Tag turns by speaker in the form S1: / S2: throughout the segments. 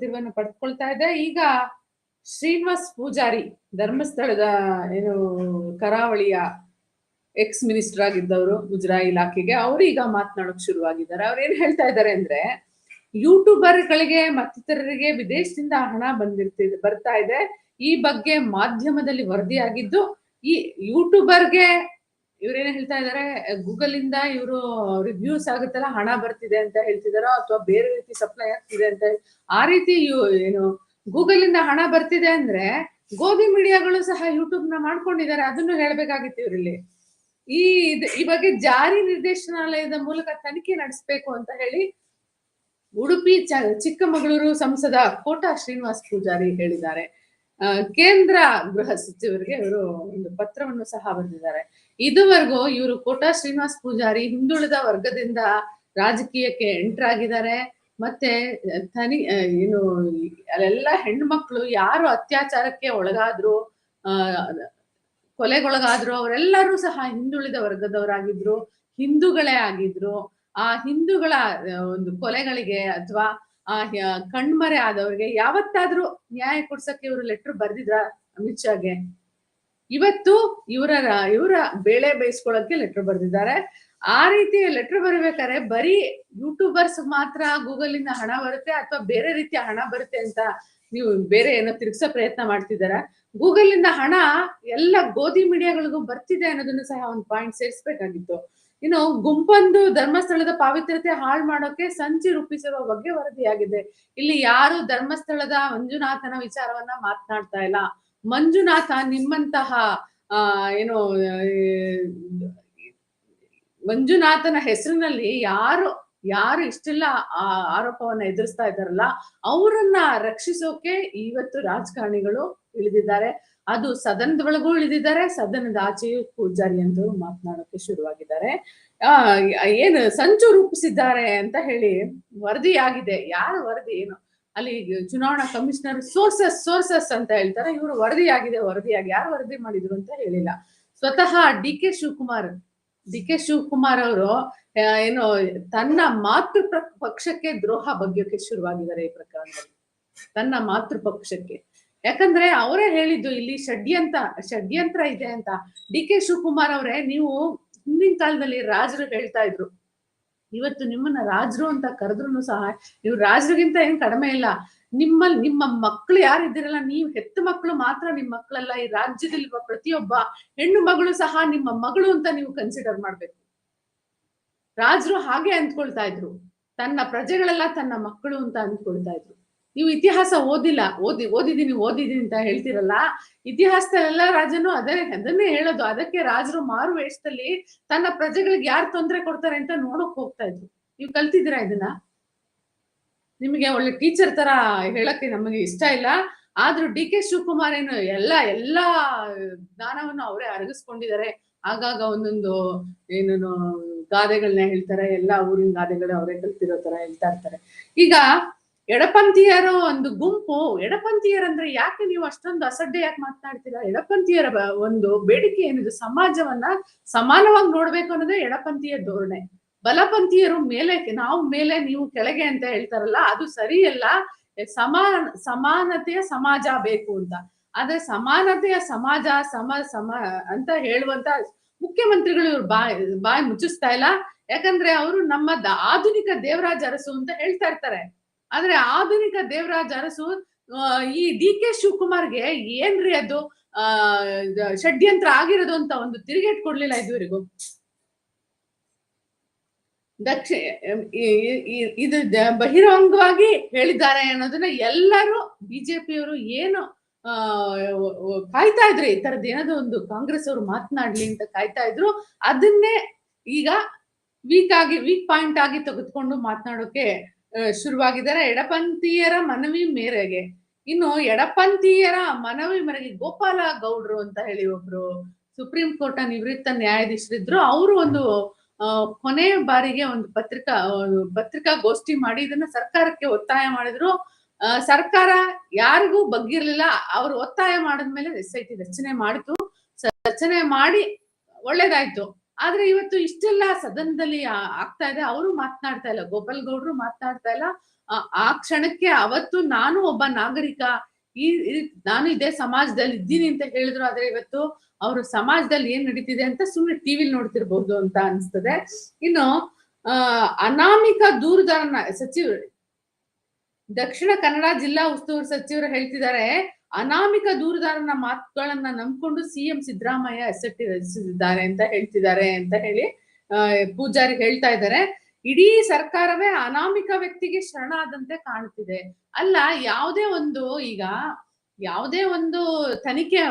S1: ತಿರುವನ್ನು ಪಡೆದುಕೊಳ್ತಾ ಇದೆ ಈಗ ಶ್ರೀನಿವಾಸ್ ಪೂಜಾರಿ ಧರ್ಮಸ್ಥಳದ, ಏನು, ಕರಾವಳಿಯ ಎಕ್ಸ್ ಮಿನಿಸ್ಟರ್ ಆಗಿದ್ದವರು ಮುಜರಾಯಿ ಇಲಾಖೆಗೆ, ಅವರು ಈಗ ಮಾತನಾಡೋಕ್ ಶುರುವಾಗಿದ್ದಾರೆ. ಅವ್ರು ಏನ್ ಹೇಳ್ತಾ ಇದ್ದಾರೆ ಅಂದ್ರೆ, ಯೂಟ್ಯೂಬರ್ಗಳಿಗೆ ಮತ್ತಿತರರಿಗೆ ವಿದೇಶದಿಂದ ಹಣ ಬಂದಿರ್ತಿದೆ ಬರ್ತಾ ಇದೆ. ಈ ಬಗ್ಗೆ ಮಾಧ್ಯಮದಲ್ಲಿ ವರದಿಯಾಗಿದ್ದು, ಈ ಯೂಟ್ಯೂಬರ್ಗೆ ಇವ್ರೇನ್ ಹೇಳ್ತಾ ಇದಾರೆ ಗೂಗಲ್ ಇಂದ ಇವರು ರಿವ್ಯೂಸ್ ಆಗುತ್ತಲ್ಲ, ಹಣ ಬರ್ತಿದೆ ಅಂತ ಹೇಳ್ತಿದಾರೋ ಅಥವಾ ಬೇರೆ ರೀತಿ ಸಪ್ಲೈ ಆಗ್ತಿದೆ ಅಂತ ಆ ರೀತಿ ಏನು ಗೂಗಲ್ ಇಂದ ಹಣ ಬರ್ತಿದೆ ಅಂದ್ರೆ ಗೋಬಿ ಮೀಡಿಯಾಗಳು ಸಹ ಯೂಟ್ಯೂಬ್ನ ಮಾಡ್ಕೊಂಡಿದ್ದಾರೆ, ಅದನ್ನು ಹೇಳ್ಬೇಕಾಗಿತ್ತು ಇವರಲ್ಲಿ. ಈ ಈ ಬಗ್ಗೆ ಜಾರಿ ನಿರ್ದೇಶನಾಲಯದ ಮೂಲಕ ತನಿಖೆ ನಡೆಸಬೇಕು ಅಂತ ಹೇಳಿ ಉಡುಪಿ ಚಿಕ್ಕಮಗಳೂರು ಸಂಸದ ಕೋಟಾ ಶ್ರೀನಿವಾಸ್ ಪೂಜಾರಿ ಹೇಳಿದ್ದಾರೆ. ಕೇಂದ್ರ ಗೃಹ ಸಚಿವರಿಗೆ ಇವರು ಒಂದು ಪತ್ರವನ್ನು ಸಹ ಬರೆದಿದ್ದಾರೆ. ಇದುವರೆಗೂ ಇವರು ಕೋಟಾ ಶ್ರೀನಿವಾಸ್ ಪೂಜಾರಿ ಹಿಂದುಳಿದ ವರ್ಗದಿಂದ ರಾಜಕೀಯಕ್ಕೆ ಎಂಟರ್ ಆಗಿದ್ದಾರೆ. ಮತ್ತೆ ತನಿ ಏನು, ಅಲ್ಲೆಲ್ಲ ಹೆಣ್ಮಕ್ಳು ಯಾರು ಅತ್ಯಾಚಾರಕ್ಕೆ ಒಳಗಾದ್ರು ಕೊಲೆಗೊಳಗಾದ್ರು, ಅವರೆಲ್ಲರೂ ಸಹ ಹಿಂದುಳಿದ ವರ್ಗದವರಾಗಿದ್ರು, ಹಿಂದೂಗಳೇ ಆಗಿದ್ರು. ಆ ಹಿಂದೂಗಳ ಒಂದು ಕೊಲೆಗಳಿಗೆ ಅಥವಾ, ಆ ಕಣ್ಮರೆ ಆದವರಿಗೆ ಯಾವತ್ತಾದ್ರೂ ನ್ಯಾಯ ಕೊಡ್ಸಕ್ಕೆ ಇವರು ಲೆಟರ್ ಬರ್ದಿದ್ರ ಅಮಿತ್ ಶಾಗೆ ಇವತ್ತು ಇವರ ಇವರ ಬೇಳೆ ಬೇಯಿಸ್ಕೊಳಕ್ಕೆ ಲೆಟರ್ ಬರೆದಿದ್ದಾರೆ. ಆ ರೀತಿ ಲೆಟರ್ ಬರಬೇಕಾದ್ರೆ ಬರೀ ಯೂಟ್ಯೂಬರ್ಸ್ ಮಾತ್ರ ಗೂಗಲ್ ಇಂದ ಹಣ ಬರುತ್ತೆ ಅಥವಾ ಬೇರೆ ರೀತಿಯ ಹಣ ಬರುತ್ತೆ ಅಂತ ನೀವು ಬೇರೆ ಏನೋ ತಿರ್ಗ್ಸೋ ಪ್ರಯತ್ನ ಮಾಡ್ತಿದಾರ ಗೂಗಲ್ ಇಂದ ಹಣ ಎಲ್ಲ ಗೋಧಿ ಮೀಡಿಯಾಗಳಿಗೂ ಬರ್ತಿದೆ ಅನ್ನೋದನ್ನು ಸಹ ಒಂದು ಪಾಯಿಂಟ್ ಸೇರಿಸ್ಬೇಕಾಗಿತ್ತು. ಇನ್ನು ಗುಂಪೊಂದು ಧರ್ಮಸ್ಥಳದ ಪಾವಿತ್ರ್ಯತೆ ಹಾಳು ಮಾಡೋಕೆ ಸಂಚಿ ರೂಪಿಸಿರುವ ಬಗ್ಗೆ ವರದಿಯಾಗಿದೆ. ಇಲ್ಲಿ ಯಾರು ಧರ್ಮಸ್ಥಳದ ಮಂಜುನಾಥನ ವಿಚಾರವನ್ನ ಮಾತನಾಡ್ತಾ ಇಲ್ಲ. ಮಂಜುನಾಥ ನಿಮ್ಮಂತಹ ಏನು ಮಂಜುನಾಥನ ಹೆಸರಿನಲ್ಲಿ ಯಾರು ಯಾರು ಇಷ್ಟೆಲ್ಲ ಆ ಆರೋಪವನ್ನ ಎದುರಿಸ್ತಾ ಇದ್ದಾರಲ್ಲ, ಅವರನ್ನ ರಕ್ಷಿಸೋಕೆ ಇವತ್ತು ರಾಜಕಾರಣಿಗಳು ಇಳಿದಿದ್ದಾರೆ. ಅದು ಸದನದ ಒಳಗೂ ಇಳಿದಿದ್ದಾರೆ, ಸದನದ ಆಚೆಯೂ ಪೂಜಾರಿ ಎಂದು ಮಾತನಾಡೋಕೆ ಶುರುವಾಗಿದ್ದಾರೆ. ಆ, ಏನು, ಸಂಚು ರೂಪಿಸಿದ್ದಾರೆ ಅಂತ ಹೇಳಿ ವರದಿ ಆಗಿದೆ ಯಾರು ವರದಿ ಏನು? ಅಲ್ಲಿ ಚುನಾವಣಾ ಕಮಿಷನರ್ ಸೋರ್ಸಸ್ ಸೋರ್ಸಸ್ ಅಂತ ಹೇಳ್ತಾರೆ. ಇವರು ವರದಿ ಆಗಿದೆ ವರದಿಯಾಗಿ ಯಾರು ವರದಿ ಮಾಡಿದ್ರು ಅಂತ ಹೇಳಿಲ್ಲ. ಸ್ವತಃ D K Shivakumar, D K Shivakumar ಅವರು ಏನು, ತನ್ನ ಮಾತೃ ಪಕ್ಷಕ್ಕೆ ದ್ರೋಹ ಬಗ್ಗಕ್ಕೆ ಶುರುವಾಗಿದ್ದಾರೆ ಈ ಪ್ರಕರಣದಲ್ಲಿ. ತನ್ನ ಮಾತೃ ಪಕ್ಷಕ್ಕೆ. ಯಾಕಂದ್ರೆ ಅವರೇ ಹೇಳಿದ್ದು ಇಲ್ಲಿ ಷಡ್ಯಂತ್ರ ಷಡ್ಯಂತ್ರ ಇದೆ ಅಂತ. ಡಿ ಕೆ ಶಿವಕುಮಾರ್ ಅವರೇ, ನೀವು ಹಿಂದಿನ ಕಾಲದಲ್ಲಿ ರಾಜರು ಹೇಳ್ತಾ ಇದ್ರು. ಇವತ್ತು ನಿಮ್ಮನ್ನ ರಾಜರು ಅಂತ ಕರೆದ್ರು ಸಹ ನೀವು ರಾಜರಿಗಿಂತ ಏನ್ ಕಡಿಮೆ ಇಲ್ಲ. ನಿಮ್ಮಲ್ಲಿ ನಿಮ್ಮ ಮಕ್ಕಳು ಯಾರಿದ್ದೀರಲ್ಲ ನೀವು ಹೆತ್ತ ಮಕ್ಕಳು ಮಾತ್ರ ನಿಮ್ಮ ಮಕ್ಕಳಲ್ಲ ಈ ರಾಜ್ಯದಲ್ಲಿರುವ ಪ್ರತಿಯೊಬ್ಬ ಹೆಣ್ಣು ಮಗಳು ಸಹ ನಿಮ್ಮ ಮಗಳು ಅಂತ ನೀವು ಕನ್ಸಿಡರ್ ಮಾಡ್ಬೇಕು. ರಾಜರು ಹಾಗೆ ಅಂದ್ಕೊಳ್ತಾ ಇದ್ರು. ತನ್ನ ಪ್ರಜೆಗಳೆಲ್ಲ, ತನ್ನ ಮಕ್ಕಳು ಅಂತ ಅಂದ್ಕೊಳ್ತಾ ಇದ್ರು. ನೀವು ಇತಿಹಾಸ ಓದಿಲ್ಲ, ಓದಿ ಓದಿದೀನಿ ಓದಿದೀನಿ ಅಂತ ಹೇಳ್ತಿರಲ್ಲ, ಇತಿಹಾಸದಲ್ಲೆಲ್ಲ ರಾಜನು ಅದೇ, ಅದನ್ನೇ ಹೇಳೋದು. ಅದಕ್ಕೆ ರಾಜರು ಮಾರು ವೇಷದಲ್ಲಿ ತನ್ನ ಪ್ರಜೆಗಳಿಗೆ ಯಾರು ತೊಂದರೆ ಕೊಡ್ತಾರೆ ಅಂತ ನೋಡಕ್ ಹೋಗ್ತಾ ಇದ್ರು. ನೀವು ಕಲ್ತಿದ್ದೀರಾ ಇದನ್ನ? ನಿಮಗೆ ಒಳ್ಳೆ ಟೀಚರ್ ತರ ಹೇಳಕ್ಕೆ ನಮಗೆ ಇಷ್ಟ ಇಲ್ಲ. ಆದ್ರೂ ಡಿ ಕೆ ಶಿವಕುಮಾರ್ ಏನು ಎಲ್ಲ, ಎಲ್ಲಾ ಜ್ಞಾನವನ್ನು ಅವರೇ ಅರಗಿಸ್ಕೊಂಡಿದ್ದಾರೆ. ಆಗಾಗ ಒಂದೊಂದು ಏನೇನು ಗಾದೆಗಳನ್ನ ಹೇಳ್ತಾರೆ, ಎಲ್ಲ ಊರಿನ ಗಾದೆಗಳು ಅವರೇ ಕಲ್ತಿರೋ ತರ ಹೇಳ್ತಾ ಇರ್ತಾರೆ. ಈಗ ಎಡಪಂಥೀಯರ ಒಂದು ಗುಂಪು ಎಡಪಂಥೀಯರಂದ್ರೆ ಯಾಕೆ ನೀವು ಅಷ್ಟೊಂದು ಅಸಡ್ಡೆ ಯಾಕೆ ಮಾತನಾಡ್ತೀರಾ? ಎಡಪಂಥೀಯರ ಒಂದು ಬೇಡಿಕೆ ಏನಿದೆ? ಸಮಾಜವನ್ನ ಸಮಾನವಾಗಿ ನೋಡ್ಬೇಕು ಅನ್ನೋದೇ ಎಡಪಂಥೀಯ ಧೋರಣೆ. ಬಲಪಂಥೀಯರು ಮೇಲೆ, ನಾವು ಮೇಲೆ, ನೀವು ಕೆಳಗೆ ಅಂತ ಹೇಳ್ತಾರಲ್ಲ, ಅದು ಸರಿಯಲ್ಲ. ಸಮಾನ, ಸಮಾನತೆಯ ಸಮಾಜ ಬೇಕು ಅಂತ. ಆದ್ರೆ ಸಮಾನತೆಯ ಸಮಾಜ, ಸಮ ಸಮ ಅಂತ ಹೇಳುವಂತ ಮುಖ್ಯಮಂತ್ರಿಗಳು ಇವ್ರು ಬಾಯ್ ಬಾಯಿ ಮುಚ್ಚಿಸ್ತಾ ಇಲ್ಲ. ಯಾಕಂದ್ರೆ ಅವರು ನಮ್ಮ ಆಧುನಿಕ ದೇವರಾಜ ಅರಸು ಅಂತ ಹೇಳ್ತಾ ಇರ್ತಾರೆ. ಆದ್ರೆ ಆಧುನಿಕ ದೇವರಾಜ ಅರಸು ಈ ಡಿ ಕೆ ಶಿವಕುಮಾರ್ಗೆ ಏನ್ರಿ ಅದು? ಷಡ್ಯಂತ್ರ ಆಗಿರೋದು ಅಂತ ಒಂದು ತಿರುಗೇಟ್ ಕೊಡ್ಲಿಲ್ಲ ಇದುವರೆಗೂ. ದಕ್ಷ ಇದು ಬಹಿರಂಗವಾಗಿ ಹೇಳಿದ್ದಾರೆ ಅನ್ನೋದನ್ನ ಎಲ್ಲರೂ ಬಿಜೆಪಿಯವರು ಏನು ಕಾಯ್ತಾ ಇದ್ರು ಈ ತರದ್ ಏನಾದ್ರು ಒಂದು ಕಾಂಗ್ರೆಸ್ ಅವರು ಮಾತನಾಡ್ಲಿ ಅಂತ ಕಾಯ್ತಾ ಇದ್ರು, ಅದನ್ನೇ ಈಗ ವೀಕ್ ಆಗಿ, ವೀಕ್ ಪಾಯಿಂಟ್ ಆಗಿ ತೆಗೆದುಕೊಂಡು ಮಾತನಾಡೋಕೆ ಶುರುವಾಗಿದ್ದಾರೆ. ಎಡಪಂಥೀಯರ ಮನವಿ ಮೇರೆಗೆ. ಇನ್ನು ಎಡಪಂಥೀಯರ ಮನವಿ ಮೇರೆಗೆ ಗೋಪಾಲ ಗೌಡ್ರು ಅಂತ ಹೇಳಿ ಒಬ್ರು ಸುಪ್ರೀಂ ಕೋರ್ಟ್ ನಿವೃತ್ತ ನ್ಯಾಯಾಧೀಶರಿದ್ರು. ಅವರು ಒಂದು ಕೊನೆ ಬಾರಿಗೆ ಒಂದು ಪತ್ರಿಕಾ ಪತ್ರಿಕಾಗೋಷ್ಠಿ ಮಾಡಿ ಇದನ್ನ ಸರ್ಕಾರಕ್ಕೆ ಒತ್ತಾಯ ಮಾಡಿದ್ರು. ಸರ್ಕಾರ ಯಾರಿಗೂ ಬಗ್ಗಿರ್ಲಿಲ್ಲ. ಅವರು ಒತ್ತಾಯ ಮಾಡಿದ್ಮೇಲೆ ಎಸ್ ಐ ಟಿ ರಚನೆ ಮಾಡಿತು. ರಚನೆ ಮಾಡಿ ಒಳ್ಳೇದಾಯ್ತು. ಆದ್ರೆ ಇವತ್ತು ಇಷ್ಟೆಲ್ಲ ಸದನದಲ್ಲಿ ಆಗ್ತಾ ಇದೆ. ಅವರು ಮಾತನಾಡ್ತಾ ಇಲ್ಲ. ಗೋಪಾಲ್ ಗೌಡ್ರು ಮಾತನಾಡ್ತಾ ಇಲ್ಲ. ಆ- ಕ್ಷಣಕ್ಕೆ ಅವತ್ತು ನಾನು ಒಬ್ಬ ನಾಗರಿಕ. ಈ ನಾನು ಇದೇ ಸಮಾಜದಲ್ಲಿ ಇದ್ದೀನಿ ಅಂತ ಹೇಳಿದ್ರು. ಆದ್ರೆ ಇವತ್ತು ಅವರು ಸಮಾಜದಲ್ಲಿ ಏನ್ ನಡೀತಿದೆ ಅಂತ ಸುಮ್ಮನೆ ಟಿವಿಲಿ ನೋಡ್ತಿರ್ಬಹುದು ಅಂತ ಅನ್ಸ್ತದೆ. ಇನ್ನು ಅನಾಮಿಕ ದೂರದಾರನ ಸಚಿವರು ದಕ್ಷಿಣ ಕನ್ನಡ ಜಿಲ್ಲಾ ಉಸ್ತುವಾರಿ ಸಚಿವರು ಹೇಳ್ತಿದ್ದಾರೆ. ಅನಾಮಿಕ ದೂರದಾರನ ಮಾತುಗಳನ್ನ ನಂಬ್ಕೊಂಡು ಸಿಎಂ ಸಿದ್ದರಾಮಯ್ಯ ಎಸೆಟ್ಟಿ ರಚಿಸಿದ್ದಾರೆ ಅಂತ ಹೇಳ್ತಿದ್ದಾರೆ ಅಂತ ಹೇಳಿ ಪೂಜಾರಿ ಹೇಳ್ತಾ ಇದ್ದಾರೆ. ಇಡೀ ಸರ್ಕಾರವೇ ಅನಾಮಿಕ ವ್ಯಕ್ತಿಗೆ ಶರಣಾದಂತೆ ಕಾಣುತ್ತಿದೆ. ಅಲ್ಲ, ಯಾವುದೇ ಒಂದು ಈಗ ಯಾವುದೇ ಒಂದು ತನಿಖೆ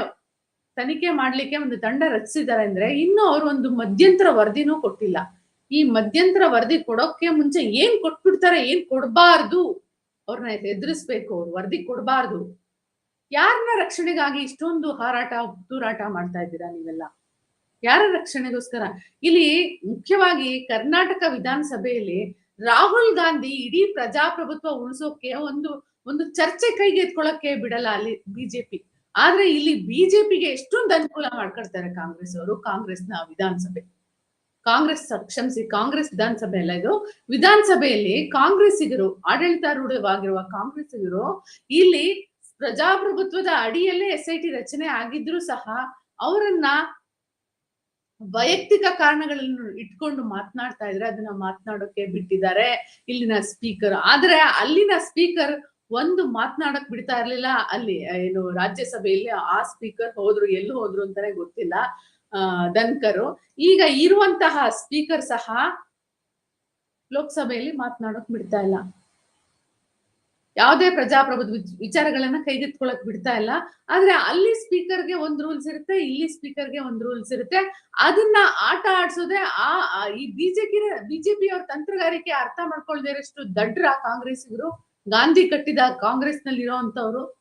S1: ತನಿಖೆ ಮಾಡ್ಲಿಕ್ಕೆ ಒಂದು ತಂಡ ರಚಿಸಿದ್ದಾರೆ ಅಂದ್ರೆ ಇನ್ನು ಅವರು ಒಂದು ಮಧ್ಯಂತರ ವರದಿನೂ ಕೊಟ್ಟಿಲ್ಲ. ಈ ಮಧ್ಯಂತರ ವರದಿ ಕೊಡೋಕೆ ಮುಂಚೆ ಏನ್ ಕೊಟ್ಬಿಡ್ತಾರೆ, ಏನ್ ಕೊಡಬಾರ್ದು? ಅವ್ರನ್ನ ಎದುರಿಸ್ಬೇಕು, ಅವ್ರು ವರದಿ ಕೊಡಬಾರ್ದು. ಯಾರನ್ನ ರಕ್ಷಣೆಗಾಗಿ ಇಷ್ಟೊಂದು ಹಾರಾಟ ತೂರಾಟ ಮಾಡ್ತಾ ಇದ್ದೀರಾ ನೀವೆಲ್ಲ? ಯಾರ ರಕ್ಷಣೆಗೋಸ್ಕರ? ಇಲ್ಲಿ ಮುಖ್ಯವಾಗಿ ಕರ್ನಾಟಕ ವಿಧಾನಸಭೆಯಲ್ಲಿ ರಾಹುಲ್ ಗಾಂಧಿ ಇಡೀ ಪ್ರಜಾಪ್ರಭುತ್ವ ಉಳಿಸೋಕೆ ಒಂದು ಒಂದು ಚರ್ಚೆ ಕೈಗೆ ಎತ್ಕೊಳ್ಳಕ್ಕೆ ಬಿಡಲ್ಲ ಅಲ್ಲಿ ಬಿಜೆಪಿ. ಆದ್ರೆ ಇಲ್ಲಿ ಬಿಜೆಪಿಗೆ ಎಷ್ಟೊಂದು ಅನುಕೂಲ ಮಾಡ್ಕೊಳ್ತಾರೆ ಕಾಂಗ್ರೆಸ್ ಅವರು, ಕಾಂಗ್ರೆಸ್ನ ವಿಧಾನಸಭೆ. ಕಾಂಗ್ರೆಸ್ ಕ್ಷಮಿಸಿ, ಕಾಂಗ್ರೆಸ್ ವಿಧಾನಸಭೆ ಅಲ್ಲ ಇದು. ವಿಧಾನಸಭೆಯಲ್ಲಿ ಕಾಂಗ್ರೆಸ್ಸಿಗರು, ಆಡಳಿತಾರೂಢವಾಗಿರುವ ಕಾಂಗ್ರೆಸ್ಸಿಗರು ಇಲ್ಲಿ ಪ್ರಜಾಪ್ರಭುತ್ವದ ಅಡಿಯಲ್ಲೇ ಎಸ್ ಐ ಟಿ ರಚನೆ ಆಗಿದ್ರು ಸಹ ಅವರನ್ನ ವೈಯಕ್ತಿಕ ಕಾರಣಗಳನ್ನು ಇಟ್ಕೊಂಡು ಮಾತನಾಡ್ತಾ ಇದ್ರೆ ಅದನ್ನ ಮಾತನಾಡೋಕೆ ಬಿಟ್ಟಿದ್ದಾರೆ ಇಲ್ಲಿನ ಸ್ಪೀಕರ್ ಆದ್ರೆ ಅಲ್ಲಿನ ಸ್ಪೀಕರ್ ಒಂದು ಮಾತನಾಡಕ್ ಬಿಡ್ತಾ ಇರ್ಲಿಲ್ಲ. ಅಲ್ಲಿ ಏನು ರಾಜ್ಯಸಭೆಯಲ್ಲಿ ಆ ಸ್ಪೀಕರ್ ಹೋದ್ರು, ಎಲ್ಲಿ ಹೋದ್ರು ಅಂತಾನೆ ಗೊತ್ತಿಲ್ಲ, ಆ, ಧನ್ಕರು. ಈಗ ಇರುವಂತಹ ಸ್ಪೀಕರ್ ಸಹ ಲೋಕಸಭೆಯಲ್ಲಿ ಮಾತನಾಡಕ್ ಬಿಡ್ತಾ ಇಲ್ಲ. ಯಾವುದೇ ಪ್ರಜಾಪ್ರಭುತ್ವ ವಿಚ್- ವಿಚಾರಗಳನ್ನ ಕೈಗೆತ್ಕೊಳಕ್ ಬಿಡ್ತಾ ಇಲ್ಲ. ಆದ್ರೆ ಅಲ್ಲಿ ಸ್ಪೀಕರ್ಗೆ ಒಂದ್ ರೂಲ್ಸ್ ಇರುತ್ತೆ, ಇಲ್ಲಿ ಸ್ಪೀಕರ್ಗೆ ಒಂದ್ ರೂಲ್ಸ್ ಇರುತ್ತೆ. ಅದನ್ನ ಆಟ ಆಡ್ಸೋದೇ ಆ ಈ ಬಿಜೆಪಿ ಬಿಜೆಪಿ ಅವ್ರ ತಂತ್ರಗಾರಿಕೆ ಅರ್ಥ ಮಾಡ್ಕೊಳ್ದೇ ಇರೋಷ್ಟು ದಡ್ರ ಕಾಂಗ್ರೆಸ್ಸಿಗರು ಗಾಂಧಿ ಕಟ್ಟಿದ ಕಾಂಗ್ರೆಸ್ನಲ್ಲಿ ಇರೋಂತವ್ರು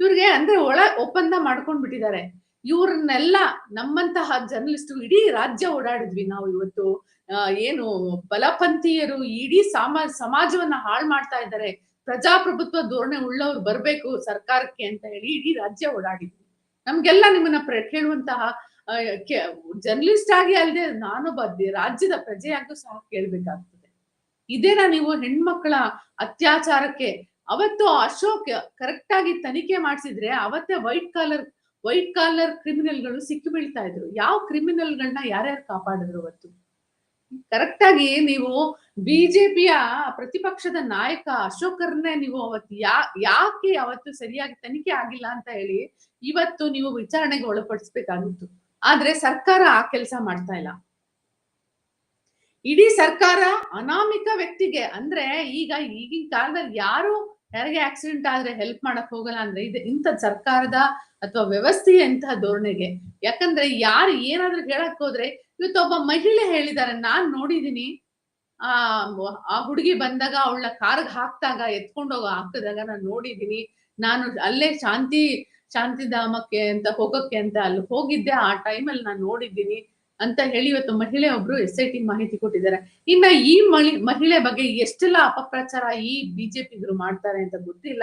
S1: ಇವ್ರಿಗೆ ಅಂದ್ರೆ ಒಳ, ಒಪ್ಪಂದ ಮಾಡ್ಕೊಂಡ್ ಬಿಟ್ಟಿದ್ದಾರೆ. ಇವ್ರನ್ನೆಲ್ಲ ನಮ್ಮಂತಹ ಜರ್ನಲಿಸ್ಟ್ ಇಡೀ ರಾಜ್ಯ ಓಡಾಡಿದ್ವಿ ನಾವು ಇವತ್ತು. ಏನು ಬಲಪಂಥೀಯರು ಇಡೀ ಸಮಾಜ ಸಮಾಜವನ್ನ ಹಾಳು ಮಾಡ್ತಾ ಇದ್ದಾರೆ. ಪ್ರಜಾಪ್ರಭುತ್ವ ಧೋರಣೆ ಉಳ್ಳವ್ರು ಬರ್ಬೇಕು ಸರ್ಕಾರಕ್ಕೆ ಅಂತ ಹೇಳಿ ಇಡೀ ರಾಜ್ಯ ಓಡಾಡಿದ್ವಿ. ನಮ್ಗೆಲ್ಲ ನಿಮ್ಮನ್ನ ಪ್ರ, ಕೇಳುವಂತಹ ಜರ್ನಲಿಸ್ಟ್ ಆಗಿ ಅಲ್ಲದೆ ನಾನೊಬ್ಬ ರಾಜ್ಯದ ಪ್ರಜೆಯಾಗೂ ಸಹ ಕೇಳ್ಬೇಕಾಗ್ತದೆ. ಇದೇನ ನೀವು ಹೆಣ್ಮಕ್ಳ ಅತ್ಯಾಚಾರಕ್ಕೆ, ಅವತ್ತು ಅಶೋಕ್ ಕರೆಕ್ಟ್ ಆಗಿ ತನಿಖೆ ಮಾಡಿಸಿದ್ರೆ ಅವತ್ತೇ ವೈಟ್ ಕಾಲರ್ ವೈಟ್ ಕಾಲರ್ ಕ್ರಿಮಿನಲ್ಗಳು ಸಿಕ್ಕಿ ಬೀಳ್ತಾ ಇದ್ರು. ಯಾವ ಕ್ರಿಮಿನಲ್ಗಳನ್ನ ಯಾರ್ಯಾರು ಕಾಪಾಡಿದ್ರು ಅವತ್ತು? ಕರೆಕ್ಟ್ ಆಗಿ ನೀವು ಬಿಜೆಪಿಯ ಪ್ರತಿಪಕ್ಷದ ನಾಯಕ ಅಶೋಕರ್ನೇ ನೀವು ಅವತ್ತು ಯಾಕೆ ಅವತ್ತು ಸರಿಯಾಗಿ ತನಿಖೆ ಆಗಿಲ್ಲ ಅಂತ ಹೇಳಿ ಇವತ್ತು ನೀವು ವಿಚಾರಣೆಗೆ ಒಳಪಡಿಸ್ಬೇಕಾಗಿತ್ತು. ಆದ್ರೆ ಸರ್ಕಾರ ಆ ಕೆಲಸ ಮಾಡ್ತಾ ಇಲ್ಲ. ಇಡೀ ಸರ್ಕಾರ ಅನಾಮಿಕ ವ್ಯಕ್ತಿಗೆ ಅಂದ್ರೆ ಈಗ ಈಗಿನ ಕಾಲದಲ್ಲಿ ಯಾರು ಯಾರಿಗೆ ಆಕ್ಸಿಡೆಂಟ್ ಆದ್ರೆ ಹೆಲ್ಪ್ ಮಾಡಕ್ ಹೋಗಲ್ಲ ಅಂದ್ರೆ ಇದು ಇಂಥ ಸರ್ಕಾರದ ಅಥವಾ ವ್ಯವಸ್ಥೆಯ ಇಂತಹ ಧೋರಣೆಗೆ. ಯಾಕಂದ್ರೆ ಯಾರು ಏನಾದ್ರೂ ಹೇಳಕ್ ಹೋದ್ರೆ ಇವತ್ತು ಒಬ್ಬ ಮಹಿಳೆ ಹೇಳಿದಾರೆ, ನಾನ್ ನೋಡಿದೀನಿ. ಆ ಆ ಹುಡುಗಿ ಬಂದಾಗ ಅವಳ ಕಾರ್ಗ್ ಹಾಕ್ದಾಗ ಎತ್ಕೊಂಡೋಗ ಹಾಕಿದಾಗ ನಾನು ನೋಡಿದೀನಿ. ನಾನು ಅಲ್ಲೇ ಶಾಂತಿ, ಶಾಂತಿಧಾಮಕ್ಕೆ ಅಂತ, ಹೋಗಕ್ಕೆ ಅಂತ ಅಲ್ಲಿ ಹೋಗಿದ್ದೆ. ಆ ಟೈಮಲ್ಲಿ ನಾನು ನೋಡಿದ್ದೀನಿ ಅಂತ ಹೇಳಿ ಇವತ್ತು ಮಹಿಳೆ ಒಬ್ರು ಎಸ್ ಐ ಟಿ ಮಾಹಿತಿ ಕೊಟ್ಟಿದ್ದಾರೆ. ಇನ್ನ ಈ ಮಹಿಳೆ ಬಗ್ಗೆ ಎಷ್ಟೆಲ್ಲ ಅಪಪ್ರಚಾರ ಈ ಬಿಜೆಪಿಗರು ಮಾಡ್ತಾರೆ ಅಂತ ಗೊತ್ತಿಲ್ಲ.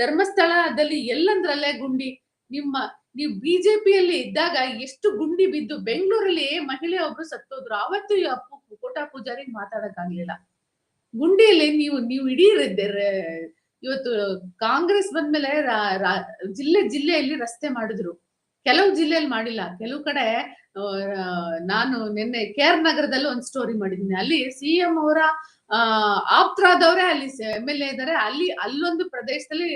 S1: ಧರ್ಮಸ್ಥಳದಲ್ಲಿ ಎಲ್ಲಂದ್ರಲ್ಲೇ ಗುಂಡಿ, ನಿಮ್ಮ, ನೀವು ಬಿಜೆಪಿಯಲ್ಲಿ ಇದ್ದಾಗ ಎಷ್ಟು ಗುಂಡಿ ಬಿದ್ದು ಬೆಂಗಳೂರಲ್ಲಿ ಮಹಿಳೆ ಒಬ್ರು ಸತ್ತೋದ್ರು, ಅವತ್ತು ಕೋಟಾ ಪೂಜಾರಿ ಮಾತಾಡಕ್ ಆಗ್ಲಿಲ್ಲ ಗುಂಡಿಯಲ್ಲಿ ನೀವು ನೀವು ಇಡೀ ಇವತ್ತು ಕಾಂಗ್ರೆಸ್ ಬಂದ್ಮೇಲೆ ಜಿಲ್ಲೆ, ಜಿಲ್ಲೆಯಲ್ಲಿ ರಸ್ತೆ ಮಾಡಿದ್ರು. ಕೆಲವು ಜಿಲ್ಲೆಯಲ್ಲಿ ಮಾಡಿಲ್ಲ. ಕೆಲವು ಕಡೆ ನಾನು ನಿನ್ನೆ ಕೆ ಆರ್ ನಗರದಲ್ಲಿ ಒಂದು ಸ್ಟೋರಿ ಮಾಡಿದ್ದೀನಿ. ಅಲ್ಲಿ ಸಿ ಎಂ ಅವರ ಆಪ್ತರಾದವರೇ ಅಲ್ಲಿ ಎಂ ಎಲ್ ಎ ಇದಾರೆ ಅಲ್ಲಿ, ಅಲ್ಲೊಂದು ಪ್ರದೇಶದಲ್ಲಿ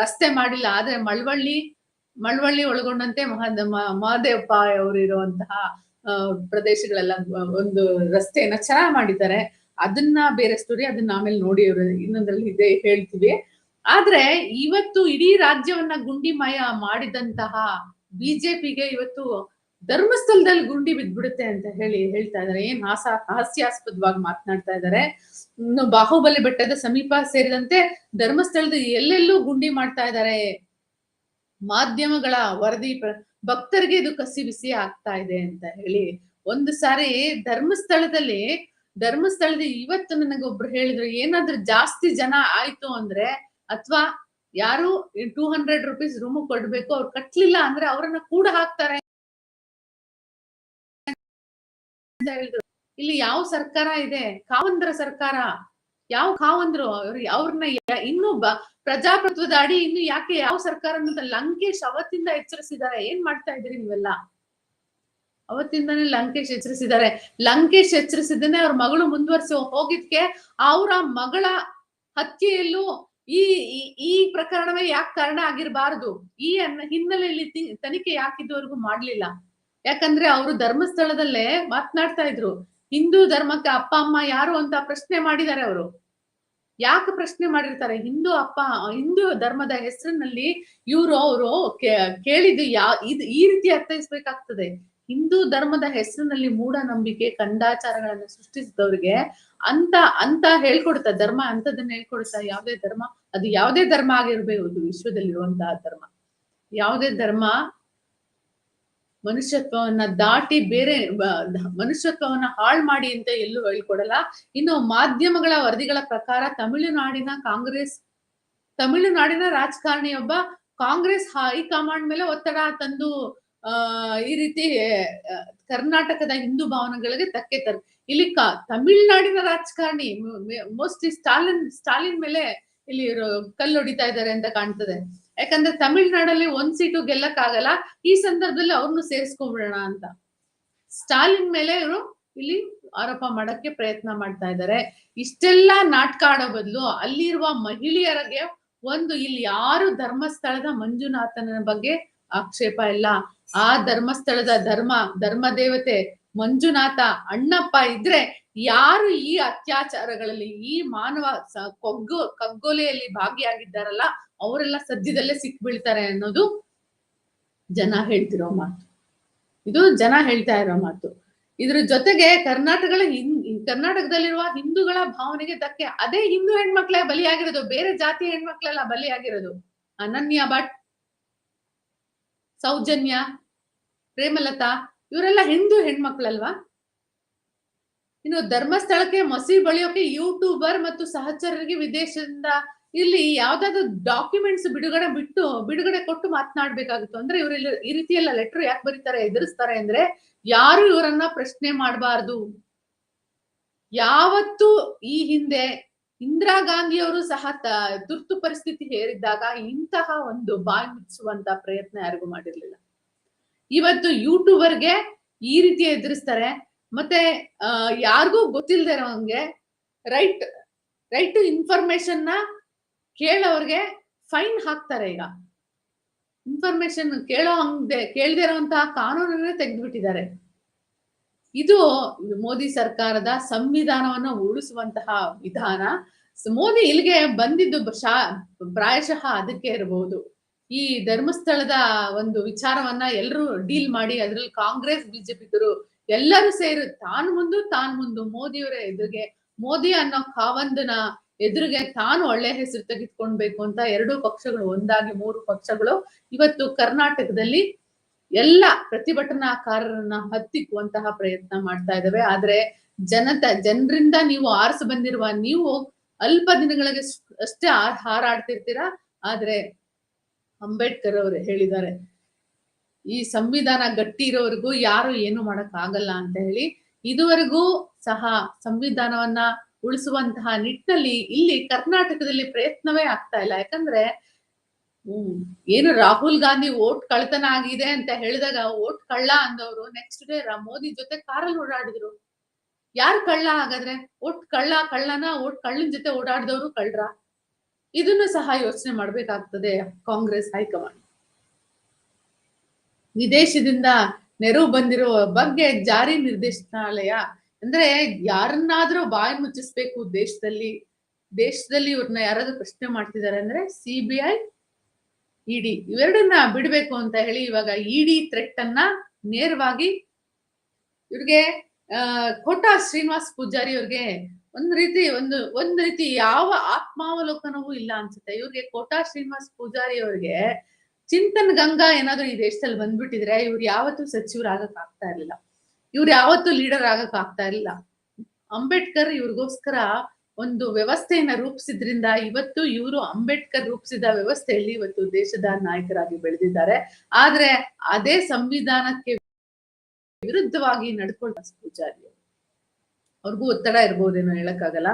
S1: ರಸ್ತೆ ಮಾಡಿಲ್ಲ. ಆದ್ರೆ ಮಳವಳ್ಳಿ ಮಳವಳ್ಳಿ ಒಳಗೊಂಡಂತೆ ಮಹಾ ಮಹಾದೇವಪ್ಪ ಅವರು ಇರುವಂತಹ ಪ್ರದೇಶಗಳೆಲ್ಲ ಒಂದು ರಸ್ತೆಯನ್ನ ಚೆನ್ನಾಗಿ ಮಾಡಿದ್ದಾರೆ. ಅದನ್ನ ಬೇರೆ ಸ್ಟೋರಿ ಅದನ್ನ ಆಮೇಲೆ ನೋಡಿ ಅವ್ರು ಇನ್ನೊಂದ್ರಲ್ಲಿ ಇದೆ ಹೇಳ್ತೀವಿ. ಆದ್ರೆ ಇವತ್ತು ಇಡೀ ರಾಜ್ಯವನ್ನ ಗುಂಡಿಮಯ ಮಾಡಿದಂತಹ ಬಿಜೆಪಿಗೆ ಇವತ್ತು ಧರ್ಮಸ್ಥಳದಲ್ಲಿ ಗುಂಡಿ ಬಿದ್ಬಿಡುತ್ತೆ ಅಂತ ಹೇಳಿ ಹೇಳ್ತಾ ಇದಾರೆ. ಏನ್ ಹಾಸ, ಹಾಸ್ಯಾಸ್ಪದವಾಗಿ ಮಾತನಾಡ್ತಾ ಇದಾರೆ. ಬಾಹುಬಲಿ ಬೆಟ್ಟದ ಸಮೀಪ ಸೇರಿದಂತೆ ಧರ್ಮಸ್ಥಳದ ಎಲ್ಲೆಲ್ಲೂ ಗುಂಡಿ ಮಾಡ್ತಾ ಇದ್ದಾರೆ ಮಾಧ್ಯಮಗಳ ವರದಿ ಭಕ್ತರಿಗೆ ಇದು ಕಸಿ ಬಿಸಿ ಆಗ್ತಾ ಇದೆ ಅಂತ ಹೇಳಿ ಒಂದು ಸಾರಿ ಧರ್ಮಸ್ಥಳದಲ್ಲಿ, ಧರ್ಮಸ್ಥಳದ ಇವತ್ತು ನನಗೊಬ್ರು ಹೇಳಿದ್ರು, ಏನಾದ್ರೂ ಜಾಸ್ತಿ ಜನ ಆಯ್ತು ಅಂದ್ರೆ ಅಥವಾ ಯಾರು ಟೂ ಹಂಡ್ರೆಡ್ ರುಪೀಸ್ ರೂಮ್ ಕೊಡ್ಬೇಕು, ಅವ್ರು ಕಟ್ಲಿಲ್ಲ ಅಂದ್ರೆ ಅವರನ್ನ ಕೂಡ ಹಾಕ್ತಾರೆ. ಇಲ್ಲಿ ಯಾವ ಸರ್ಕಾರ ಇದೆ? ಕಾವಂದ್ರ ಸರ್ಕಾರ. ಯಾವ ಕಾವಂದ್ರು? ಅವ್ರು ಅವ್ರನ್ನ ಇನ್ನೂ ಪ್ರಜಾಪ್ರಭುತ್ವದ ಅಡಿ ಇನ್ನು ಯಾಕೆ ಯಾವ ಸರ್ಕಾರ ಲಂಕೇಶ್ ಅವತ್ತಿಂದ ಎಚ್ಚರಿಸಿದ್ದಾರೆ. ಏನ್ ಮಾಡ್ತಾ ಇದ್ರಿ ನೀವೆಲ್ಲ? ಅವತ್ತಿಂದಾನೇ ಲಂಕೇಶ್ ಎಚ್ಚರಿಸಿದ್ದಾರೆ. ಲಂಕೇಶ್ ಎಚ್ಚರಿಸಿದ್ದೇನೆ ಅವ್ರ ಮಗಳು ಮುಂದುವರಿಸಿ ಹೋಗಿದ್ಕೆ, ಅವರ ಮಗಳ ಹತ್ಯೆಯಲ್ಲೂ ಈ, ಈ- ಪ್ರಕರಣವೇ ಯಾಕೆ ಕಾರಣ ಆಗಿರಬಾರದು? ಈ ಹಿನ್ನೆಲೆಯಲ್ಲಿ ತನಿಖೆ ಯಾಕೆ ಇದುವರೆಗೂ ಮಾಡ್ಲಿಲ್ಲ? ಯಾಕಂದ್ರೆ ಅವರು ಧರ್ಮಸ್ಥಳದಲ್ಲೇ ಮಾತನಾಡ್ತಾ ಇದ್ರು. ಹಿಂದೂ ಧರ್ಮಕ್ಕೆ ಅಪ್ಪ, ಅಮ್ಮ ಯಾರು ಅಂತ ಪ್ರಶ್ನೆ ಮಾಡಿದ್ದಾರೆ ಅವರು. ಯಾಕೆ ಪ್ರಶ್ನೆ ಮಾಡಿರ್ತಾರೆ? ಹಿಂದೂ ಅಪ್ಪ, ಹಿಂದೂ ಧರ್ಮದ ಹೆಸರಿನಲ್ಲಿ ಇವರು ಅವರು ಕೇಳಿದ್ದು ಯಾ, ಇದು, ಈ ರೀತಿ ಅರ್ಥೈಸ್ಬೇಕಾಗ್ತದೆ. ಹಿಂದೂ ಧರ್ಮದ ಹೆಸರಿನಲ್ಲಿ ಮೂಢನಂಬಿಕೆ, ಕಂಡಾಚಾರಗಳನ್ನ ಸೃಷ್ಟಿಸಿದವ್ರಿಗೆ ಅಂತ ಅಂತ ಹೇಳ್ಕೊಡ್ತಾ ಧರ್ಮ ಅಂತದನ್ನ ಹೇಳ್ಕೊಡ್ತಾ ಯಾವುದೇ ಧರ್ಮ, ಅದು ಯಾವುದೇ ಧರ್ಮ ಆಗಿರ್ಬಹುದು ವಿಶ್ವದಲ್ಲಿರುವಂತಹ ಧರ್ಮ. ಯಾವುದೇ ಧರ್ಮ ಮನುಷ್ಯತ್ವವನ್ನ ದಾಟಿ ಬೇರೆ ಮನುಷ್ಯತ್ವವನ್ನ ಹಾಳ್ ಮಾಡಿ ಅಂತ ಎಲ್ಲೂ ಹೇಳ್ಕೊಡಲ್ಲ. ಇನ್ನು ಮಾಧ್ಯಮಗಳ ವರದಿಗಳ ಪ್ರಕಾರ ತಮಿಳುನಾಡಿನ ಕಾಂಗ್ರೆಸ್, ತಮಿಳುನಾಡಿನ ರಾಜಕಾರಣಿಯೊಬ್ಬ ಕಾಂಗ್ರೆಸ್ ಹೈಕಮಾಂಡ್ ಮೇಲೆ ಒತ್ತಡ ತಂದು ಈ ರೀತಿ ಕರ್ನಾಟಕದ ಹಿಂದೂ ಭಾವನೆಗಳಿಗೆ ತಕ್ಕೆ ತರ, ಇಲ್ಲಿ ಕ, ತಮಿಳ್ನಾಡಿನ ರಾಜಕಾರಣಿ ಮೋಸ್ಟ್ಲಿ ಸ್ಟಾಲಿನ್ ಸ್ಟಾಲಿನ್ ಮೇಲೆ ಇಲ್ಲಿ ಕಲ್ಲು ಹೊಡಿತಾ ಇದ್ದಾರೆ ಅಂತ ಕಾಣ್ತದೆ. ಯಾಕಂದ್ರೆ ತಮಿಳ್ನಾಡಲ್ಲಿ ಒಂದ್ ಸೀಟು ಗೆಲ್ಲಕ್ಕಾಗಲ್ಲ, ಈ ಸಂದರ್ಭದಲ್ಲಿ ಅವ್ರನ್ನು ಸೇರಿಸ್ಕೊಂಡ್ಬಿಡೋಣ ಅಂತ. ಸ್ಟಾಲಿನ್ ಮೇಲೆ ಇವರು ಇಲ್ಲಿ ಆರೋಪ ಮಾಡಕ್ಕೆ ಪ್ರಯತ್ನ ಮಾಡ್ತಾ ಇದ್ದಾರೆ. ಇಷ್ಟೆಲ್ಲ ನಾಟಕ ಆಡೋ ಬದಲು ಅಲ್ಲಿರುವ ಮಹಿಳೆಯರಿಗೆ ಒಂದು, ಇಲ್ಲಿ ಯಾರು ಧರ್ಮಸ್ಥಳದ ಮಂಜುನಾಥನ ಬಗ್ಗೆ ಆಕ್ಷೇಪ ಇಲ್ಲ. ಆ ಧರ್ಮಸ್ಥಳದ ಧರ್ಮ ಧರ್ಮ ದೇವತೆ ಮಂಜುನಾಥ ಅಣ್ಣಪ್ಪ ಇದ್ರೆ ಯಾರು ಈ ಅತ್ಯಾಚಾರಗಳಲ್ಲಿ, ಈ ಮಾನವ ಕೊಗ್ಗು, ಕಗ್ಗೊಲೆಯಲ್ಲಿ ಭಾಗಿಯಾಗಿದ್ದಾರಲ್ಲ, ಅವರೆಲ್ಲ ಸದ್ಯದಲ್ಲೇ ಸಿಕ್ ಬೀಳ್ತಾರೆ ಅನ್ನೋದು ಜನ ಹೇಳ್ತಿರೋ ಮಾತು. ಇದು ಜನ ಹೇಳ್ತಾ ಇರೋ ಮಾತು. ಇದ್ರ ಜೊತೆಗೆ ಕರ್ನಾಟಕಗಳ ಹಿಂ, ಕರ್ನಾಟಕದಲ್ಲಿರುವ ಹಿಂದೂಗಳ ಭಾವನೆಗೆ ಧಕ್ಕೆ ಅದೇ ಹಿಂದೂ ಹೆಣ್ಮಕ್ಳೇ ಬಲಿಯಾಗಿರೋದು, ಬೇರೆ ಜಾತಿ ಹೆಣ್ಮಕ್ಳೆಲ್ಲ ಬಲಿಯಾಗಿರೋದು. ಅನನ್ಯ ಭಟ್. ಸೌಜನ್ಯ. ಪ್ರೇಮಲತಾ, ಇವರೆಲ್ಲ ಹಿಂದೂ ಹೆಣ್ಮಕ್ಳಲ್ವಾ? ಇನ್ನು ಧರ್ಮಸ್ಥಳಕ್ಕೆ ಮಸಿ ಬಳಿಯೋಕೆ ಯೂಟ್ಯೂಬರ್ ಮತ್ತು ಸಹಚರರಿಗೆ ವಿದೇಶದಿಂದ ಇಲ್ಲಿ ಯಾವ್ದಾದ್ರು ಡಾಕ್ಯುಮೆಂಟ್ಸ್ ಬಿಡುಗಡೆ ಬಿಟ್ಟು, ಬಿಡುಗಡೆ ಕೊಟ್ಟು ಮಾತನಾಡ್ಬೇಕಾಗಿತ್ತು. ಅಂದ್ರೆ ಇವರು ಈ ರೀತಿಯೆಲ್ಲ ಲೆಟರ್ ಯಾಕೆ ಬರೀತಾರೆ, ಎದುರಿಸ್ತಾರೆ ಅಂದ್ರೆ ಯಾರು ಇವರನ್ನ ಪ್ರಶ್ನೆ ಮಾಡಬಾರ್ದು? ಯಾವತ್ತು ಈ ಹಿಂದೆ ಇಂದಿರಾ ಗಾಂಧಿ ಅವರು ಸಹ ತುರ್ತು ಪರಿಸ್ಥಿತಿ ಹೇರಿದ್ದಾಗ ಇಂತಹ ಒಂದು ಬಾಯಿ ಮುಚ್ಚಿಸುವಂತ ಪ್ರಯತ್ನ ಯಾರಿಗೂ ಮಾಡಿರ್ಲಿಲ್ಲ. ಇವತ್ತು ಯೂಟ್ಯೂಬರ್ಗೆ ಈ ರೀತಿ ಎದುರಿಸ್ತಾರೆ. ಮತ್ತೆ ಯಾರಿಗೂ ಗೊತ್ತಿಲ್ಲದೆ ಇರೋಂಗೆ ರೈಟ್ ರೈಟ್ ಟು ಇನ್ಫಾರ್ಮೇಶನ್ನ ಕೇಳೋರ್ಗೆ ಫೈನ್ ಹಾಕ್ತಾರೆ ಈಗ. ಇನ್ಫಾರ್ಮೇಶನ್ ಕೇಳೋ ಹಂಗೆ ಕೇಳದೆ ಇರುವಂತಹ ಕಾನೂನನ್ನೇ ತೆಗೆದ್ಬಿಟ್ಟಿದ್ದಾರೆ. ಇದು ಮೋದಿ ಸರ್ಕಾರದ ಸಂವಿಧಾನವನ್ನ ಉಳಿಸುವಂತಹ ವಿಧಾನ. ಮೋದಿ ಇಲ್ಲಿಗೆ ಬಂದಿದ್ದು ಶಾ- ಪ್ರಾಯಶಃ ಅದಕ್ಕೆ ಇರಬಹುದು ಈ ಧರ್ಮಸ್ಥಳದ ಒಂದು ವಿಚಾರವನ್ನ ಎಲ್ಲರೂ ಡೀಲ್ ಮಾಡಿ, ಅದ್ರಲ್ಲಿ ಕಾಂಗ್ರೆಸ್ ಬಿಜೆಪಿಗರು ಎಲ್ಲರೂ ಸೇರಿ ತಾನು ಮುಂದು ತಾನು ಮುಂದು, ಮೋದಿಯವರ ಎದುರಿಗೆ, ಮೋದಿ ಅನ್ನೋ ಕಾವಂದನ ಎದುರಿಗೆ ತಾನು ಒಳ್ಳೆ ಹೆಸರು ತೆಗೆದುಕೊಳ್ಬೇಕು ಅಂತ ಎರಡೂ ಪಕ್ಷಗಳು, ಒಂದಾಗಿ ಮೂರು ಪಕ್ಷಗಳು ಇವತ್ತು ಕರ್ನಾಟಕದಲ್ಲಿ ಎಲ್ಲ ಪ್ರತಿಭಟನಾಕಾರರನ್ನ ಹತ್ತಿಕ್ಕುವಂತಹ ಪ್ರಯತ್ನ ಮಾಡ್ತಾ ಇದಾವೆ. ಆದ್ರೆ ಜನತ, ಜನರಿಂದ ನೀವು ಆರಿಸಿ ಬಂದಿರುವ ನೀವು ಅಲ್ಪ ದಿನಗಳಿಗೆ ಅಷ್ಟೇ ಹಾರಾಡ್ತಿರ್ತೀರಾ? ಆದ್ರೆ ಅಂಬೇಡ್ಕರ್ ಅವರು ಹೇಳಿದ್ದಾರೆ. ಈ ಸಂವಿಧಾನ ಗಟ್ಟಿ ಇರೋವರೆಗೂ ಯಾರು ಏನು ಮಾಡಕ್ ಆಗಲ್ಲ ಅಂತ ಹೇಳಿ, ಇದುವರೆಗೂ ಸಹ ಸಂವಿಧಾನವನ್ನ ಉಳಿಸುವಂತಹ ನಿಟ್ಟಿನಲ್ಲಿ ಇಲ್ಲಿ ಕರ್ನಾಟಕದಲ್ಲಿ ಪ್ರಯತ್ನವೇ ಆಗ್ತಾ ಇಲ್ಲ. ಯಾಕಂದ್ರೆ, ಹ್ಮ್, ಏನು ರಾಹುಲ್ ಗಾಂಧಿ ಓಟ್ ಕಳ್ತನ ಆಗಿದೆ ಅಂತ ಹೇಳಿದಾಗ ಓಟ್ ಕಳ್ಳ ಅಂದವರು ನೆಕ್ಸ್ಟ್ ಡೇ ಮೋದಿ ಜೊತೆ ಕಾರಲ್ಲಿ ಓಡಾಡಿದ್ರು. ಯಾರು ಕಳ್ಳ ಹಾಗಾದ್ರೆ? ಓಟ್ ಕಳ್ಳ ಕಳ್ಳನ ಓಟ್ ಕಳ್ಳನ ಜೊತೆ ಓಡಾಡಿದವರು ಕಳ್ರ ಇದನ್ನು ಸಹ ಯೋಚನೆ ಮಾಡಬೇಕಾಗ್ತದೆ ಕಾಂಗ್ರೆಸ್ ಹೈಕಮಾಂಡ್. ವಿದೇಶದಿಂದ ನೆರವು ಬಂದಿರುವ ಬಗ್ಗೆ ಜಾರಿ ನಿರ್ದೇಶನಾಲಯ, ಅಂದ್ರೆ ಯಾರನ್ನಾದ್ರೂ ಬಾಯಿ ಮುಚ್ಚಿಸ್ಬೇಕು ದೇಶದಲ್ಲಿ. ದೇಶದಲ್ಲಿ ಇವ್ರನ್ನ ಯಾರಾದ್ರೂ ಪ್ರಶ್ನೆ ಮಾಡ್ತಿದ್ದಾರೆ ಅಂದ್ರೆ ಸಿಬಿಐ ಇಡಿ ಇವೆರಡನ್ನ ಬಿಡ್ಬೇಕು ಅಂತ ಹೇಳಿ ಇವಾಗ ಇಡಿ ಥ್ರೆಟ್ ಅನ್ನ ನೇರವಾಗಿ ಇವ್ರಿಗೆ ಕೋಟಾ ಶ್ರೀನಿವಾಸ್ ಪೂಜಾರಿ ಅವ್ರಿಗೆ ಒಂದ್ ರೀತಿ, ಒಂದು, ಒಂದ್ ರೀತಿ ಯಾವ ಆತ್ಮಾವಲೋಕನವೂ ಇಲ್ಲ ಅನ್ಸುತ್ತೆ. ಇವ್ರಿಗೆ ಕೋಟಾ ಶ್ರೀನಿವಾಸ್ ಪೂಜಾರಿ ಅವ್ರಿಗೆ ಚಿಂತನ್ ಗಂಗಾ ಏನಾದ್ರು ಈ ದೇಶದಲ್ಲಿ ಬಂದ್ಬಿಟ್ಟಿದ್ರೆ ಇವ್ರು ಯಾವತ್ತೂ ಸಚಿವರಾಗಕ್ ಆಗ್ತಾ ಇರ್ಲಿಲ್ಲ. ಇವ್ರು ಯಾವತ್ತೂ ಲೀಡರ್ ಆಗಕ್ ಆಗ್ತಾ ಇರ್ಲಿಲ್ಲ. ಅಂಬೇಡ್ಕರ್ ಇವ್ರಿಗೋಸ್ಕರ ಒಂದು ವ್ಯವಸ್ಥೆಯನ್ನ ರೂಪಿಸಿದ್ರಿಂದ ಇವತ್ತು ಇವರು ಅಂಬೇಡ್ಕರ್ ರೂಪಿಸಿದ ವ್ಯವಸ್ಥೆಯಲ್ಲಿ ಇವತ್ತು ದೇಶದ ನಾಯಕರಾಗಿ ಬೆಳೆದಿದ್ದಾರೆ. ಆದ್ರೆ ಅದೇ ಸಂವಿಧಾನಕ್ಕೆ ವಿರುದ್ಧವಾಗಿ ನಡ್ಕೊಂಡ ಪೂಜಾರಿ. ಅವ್ರಿಗೂ ಒತ್ತಡ ಇರ್ಬೋದೇನೋ ಹೇಳಕ್ಕಾಗಲ್ಲ.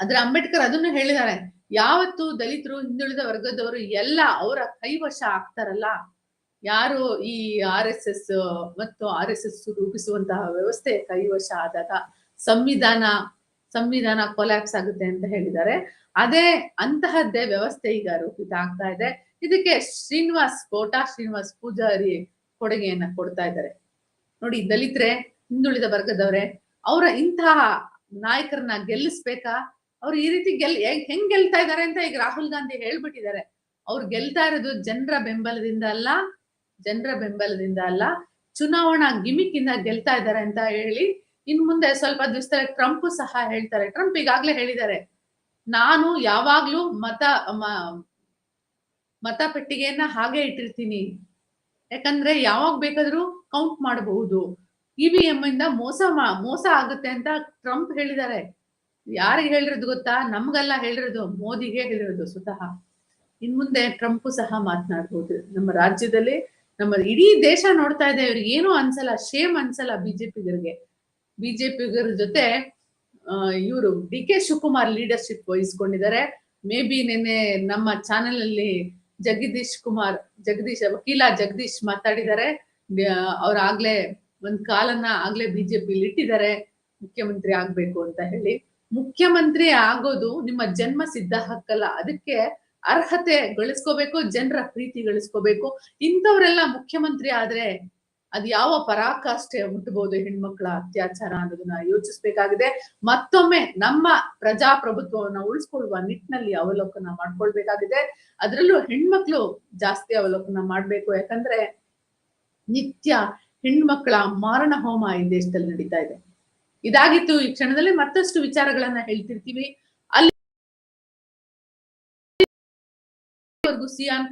S1: ಆದ್ರೆ ಅಂಬೇಡ್ಕರ್ ಅದನ್ನು ಹೇಳಿದ್ದಾರೆ ಯಾವತ್ತು ದಲಿತರು, ಹಿಂದುಳಿದ ವರ್ಗದವರು ಎಲ್ಲ ಅವರ ಕೈವಶ ಆಗ್ತಾರಲ್ಲ. ಯಾರು ಈ ಆರ್ ಎಸ್ ಎಸ್ ಮತ್ತು ಆರ್ ಎಸ್ ಎಸ್ ರೂಪಿಸುವಂತಹ ವ್ಯವಸ್ಥೆ ಕೈವಶ ಆದಾಗ ಸಂವಿಧಾನ ಸಂವಿಧಾನ ಕೊಲ್ಯಾಪ್ಸ್ ಆಗುತ್ತೆ ಅಂತ ಹೇಳಿದ್ದಾರೆ ಅದೇ ಅಂತಹದ್ದೇ ವ್ಯವಸ್ಥೆ ಈಗ ರೂಪಿತ ಆಗ್ತಾ ಇದೆ. ಇದಕ್ಕೆ ಶ್ರೀನಿವಾಸ್ ಕೋಟಾ, ಶ್ರೀನಿವಾಸ್ ಪೂಜಾರಿ ಕೊಡುಗೆಯನ್ನ ಕೊಡ್ತಾ ಇದ್ದಾರೆ. ನೋಡಿ, ದಲಿತರೆ, ಹಿಂದುಳಿದ ವರ್ಗದವ್ರೆ ಅವರ ಇಂತಹ ನಾಯಕರನ್ನ ಗೆಲ್ಲಿಸ್ಬೇಕಾ? ಅವ್ರು ಈ ರೀತಿ ಗೆಲ್, ಹೆಂಗ್ ಗೆಲ್ತಾ ಇದ್ದಾರೆ ಅಂತ ಈಗ ರಾಹುಲ್ ಗಾಂಧಿ ಹೇಳ್ಬಿಟ್ಟಿದ್ದಾರೆ. ಅವ್ರು ಗೆಲ್ತಾ ಇರೋದು ಜನರ ಬೆಂಬಲದಿಂದ ಅಲ್ಲ, ಜನರ ಬೆಂಬಲದಿಂದ ಅಲ್ಲ. ಚುನಾವಣಾ ಗಿಮಿಕ್ ಇಂದ ಗೆಲ್ತಾ ಇದ್ದಾರೆ ಅಂತ ಹೇಳಿ ಇನ್ ಮುಂದೆ ಸ್ವಲ್ಪ ದಿವಸದಲ್ಲಿ ಟ್ರಂಪ್ ಸಹ ಹೇಳ್ತಾರೆ. ಟ್ರಂಪ್ ಈಗಾಗ್ಲೇ ಹೇಳಿದ್ದಾರೆ, ನಾನು ಯಾವಾಗ್ಲೂ ಮತ ಮತ ಪೆಟ್ಟಿಗೆಯನ್ನ ಹಾಗೆ ಇಟ್ಟಿರ್ತೀನಿ. ಯಾಕಂದ್ರೆ ಯಾವಾಗ ಬೇಕಾದ್ರೂ ಕೌಂಟ್ ಮಾಡಬಹುದು. ಇವಿಎಂ ಇಂದ ಮೋಸ ಮೋಸ ಆಗುತ್ತೆ ಅಂತ ಟ್ರಂಪ್ ಹೇಳಿದ್ದಾರೆ. ಯಾರಿಗೆ ಹೇಳಿರೋದು ಗೊತ್ತಾ? ನಮ್ಗೆಲ್ಲ ಹೇಳಿರೋದು, ಮೋದಿಗೆ ಹೇಳಿರೋದು ಸ್ವತಃ. ಇನ್ ಮುಂದೆ ಟ್ರಂಪ್ ಸಹ ಮಾತನಾಡ್ಬೋದು. ನಮ್ಮ ರಾಜ್ಯದಲ್ಲಿ ನಮ್ಮ ಇಡೀ ದೇಶ ನೋಡ್ತಾ ಇದೆ. ಇವ್ರಿಗೆ ಏನು ಅನ್ಸಲ್ಲ ಶೇಮ್ ಅನ್ಸಲ್ಲ ಬಿಜೆಪಿಗರಿಗೆ. ಬಿಜೆಪಿಗರ ಜೊತೆ ಇವರು ಡಿ ಕೆ ಶಿವಕುಮಾರ್ ಲೀಡರ್ಶಿಪ್ ವಹಿಸ್ಕೊಂಡಿದ್ದಾರೆ. ಮೇ ಬಿ ನಿನ್ನೆ ನಮ್ಮ ಚಾನೆಲ್ ಅಲ್ಲಿ ಜಗದೀಶ್ ಕುಮಾರ್, ಜಗದೀಶ್, ವಕೀಲ ಜಗದೀಶ್ ಮಾತಾಡಿದ್ದಾರೆ. ಅವ್ರ ಆಗ್ಲೇ ಒಂದ್ ಕಾಲನ್ನ ಆಗ್ಲೇ ಬಿಜೆಪಿ ಇಟ್ಟಿದ್ದಾರೆ, ಮುಖ್ಯಮಂತ್ರಿ ಆಗ್ಬೇಕು ಅಂತ ಹೇಳಿ. ಮುಖ್ಯಮಂತ್ರಿ ಆಗೋದು ನಿಮ್ಮ ಜನ್ಮ ಸಿದ್ಧ ಹಕ್ಕಲ್ಲ. ಅದಕ್ಕೆ ಅರ್ಹತೆ ಗಳಿಸ್ಕೋಬೇಕು, ಜನರ ಪ್ರೀತಿ ಗಳಿಸ್ಕೋಬೇಕು. ಇಂಥವ್ರೆಲ್ಲ ಮುಖ್ಯಮಂತ್ರಿ ಆದ್ರೆ ಅದ್ ಯಾವ ಪರಾಕಾಷ್ಠೆ ಮುಟ್ಟಬಹುದು ಹೆಣ್ಮಕ್ಳ ಅತ್ಯಾಚಾರ ಅನ್ನೋದನ್ನ ಯೋಚಿಸ್ಬೇಕಾಗಿದೆ. ಮತ್ತೊಮ್ಮೆ ನಮ್ಮ ಪ್ರಜಾಪ್ರಭುತ್ವವನ್ನ ಉಳಿಸ್ಕೊಳ್ಳುವ ನಿಟ್ಟಿನಲ್ಲಿ ಅವಲೋಕನ ಮಾಡ್ಕೊಳ್ಬೇಕಾಗಿದೆ. ಅದರಲ್ಲೂ ಹೆಣ್ಮಕ್ಳು ಜಾಸ್ತಿ ಅವಲೋಕನ ಮಾಡ್ಬೇಕು. ಯಾಕಂದ್ರೆ ನಿತ್ಯ ಹೆಣ್ಮಕ್ಳ ಮಾರಣ ಹೋಮ ಈ ದೇಶದಲ್ಲಿ ನಡೀತಾ ಇದೆ. ಇದಾಗಿತ್ತು ಈ ಕ್ಷಣದಲ್ಲಿ ಮತ್ತಷ್ಟು ವಿಚಾರಗಳನ್ನ ಹೇಳ್ತಿರ್ತೀವಿ. ಅಲ್ಲಿ ಸಿಯಾನ್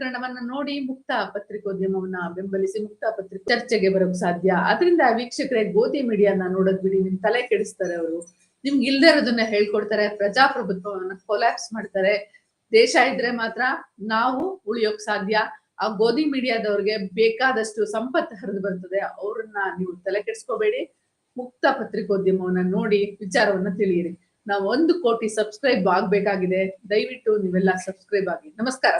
S1: ನೋಡಿ ಮುಕ್ತ ಪತ್ರಿಕೋದ್ಯಮವನ್ನ ಬೆಂಬಲಿಸಿ ಮುಕ್ತ ಪತ್ರಿಕೆ ಚರ್ಚೆಗೆ ಬರೋಕ್ ಸಾಧ್ಯ. ಅದರಿಂದ ವೀಕ್ಷಕರೇ, ಗೋಧಿ ಮೀಡಿಯಾನ ನೋಡೋದ್ ಬಿಡಿ, ನಿಮ್ ತಲೆ ಕೆಡಿಸ್ತಾರೆ ಅವರು. ನಿಮ್ಗೆ ಇಲ್ದೇ ಇರೋದನ್ನ ಹೇಳ್ಕೊಡ್ತಾರೆ, ಪ್ರಜಾಪ್ರಭುತ್ವವನ್ನ ಕೊಲ್ಯಾಪ್ಸ್ ಮಾಡ್ತಾರೆ. ದೇಶ ಇದ್ರೆ ಮಾತ್ರ ನಾವು ಉಳಿಯೋಕ್ ಸಾಧ್ಯ. ಆ ಗೋಧಿ ಮೀಡಿಯಾದವ್ರಿಗೆ ಬೇಕಾದಷ್ಟು ಸಂಪತ್ತು ಹರಿದು ಬರ್ತದೆ, ಅವ್ರನ್ನ ನೀವು ತಲೆ ಕೆಡಿಸ್ಕೋಬೇಡಿ. ಮುಕ್ತ ಪತ್ರಿಕೋದ್ಯಮವನ್ನ ನೋಡಿ ವಿಚಾರವನ್ನ ತಿಳಿಯಿರಿ. ನಾವು ಒಂದು ಕೋಟಿ ಸಬ್ಸ್ಕ್ರೈಬ್ ಆಗ್ಬೇಕಾಗಿದೆ. ದಯವಿಟ್ಟು ನೀವೆಲ್ಲ ಸಬ್ಸ್ಕ್ರೈಬ್ ಆಗಿ. ನಮಸ್ಕಾರ.